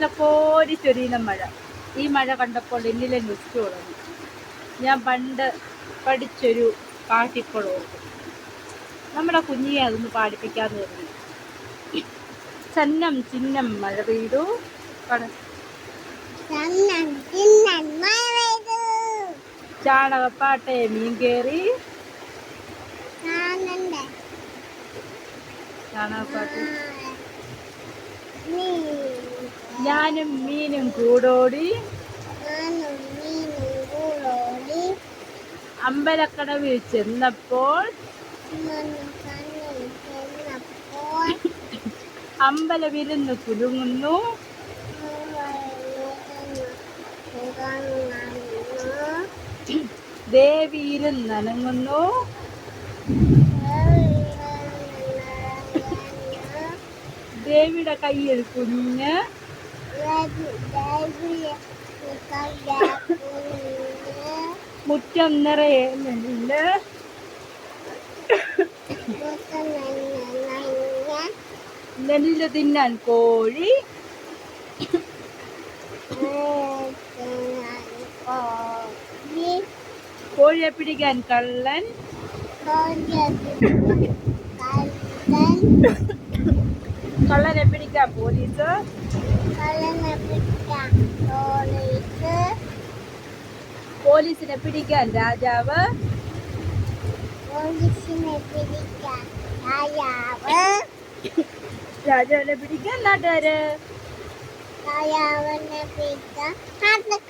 നല്ല ചൊരിയുന്ന മഴ. ഈ മഴ കണ്ടപ്പോൾ എന്നിലെ ന്യൂസ് തുടങ്ങി. ഞാൻ പണ്ട് പഠിച്ചൊരു പാട്ടിക്കുളം നമ്മുടെ കുഞ്ഞിയെ അതൊന്ന് പാടിപ്പിക്കാന്ന് പറഞ്ഞു. ചന്നം ചന്നം മഴ പെയ്തു. ചാണകപ്പാട്ടെ മീൻ കയറി ചാണകപ്പാട്ട്. ഞാനും മീനും കൂടോടി. അമ്പലക്കടവിൽ ചെന്നപ്പോൾ അമ്പല വിരുന്ന് കുലുങ്ങുന്നു. ദേവി ഇരുന്നനങ്ങുന്നു ദേവിയുടെ കയ്യിൽ കുഞ്ഞ് മുറ്റം നിറയെ നെല്ല്. തിന്നാൻ കോഴി. കോഴിയെ പിടിക്കാൻ കള്ളൻ. കള്ളനെ പിടിക്കാം പോലീസ്. പോലീസിനെ പിടിക്കാൻ രാജാവ്. പോലീസിനെ പിടിക്കാൻ രാജാവ്. രാജാവിനെ പിടിക്കാൻ നാട്ടുകാര്. രാജാവിനെ പിടിക്കാൻ നാട്ടുകാരെ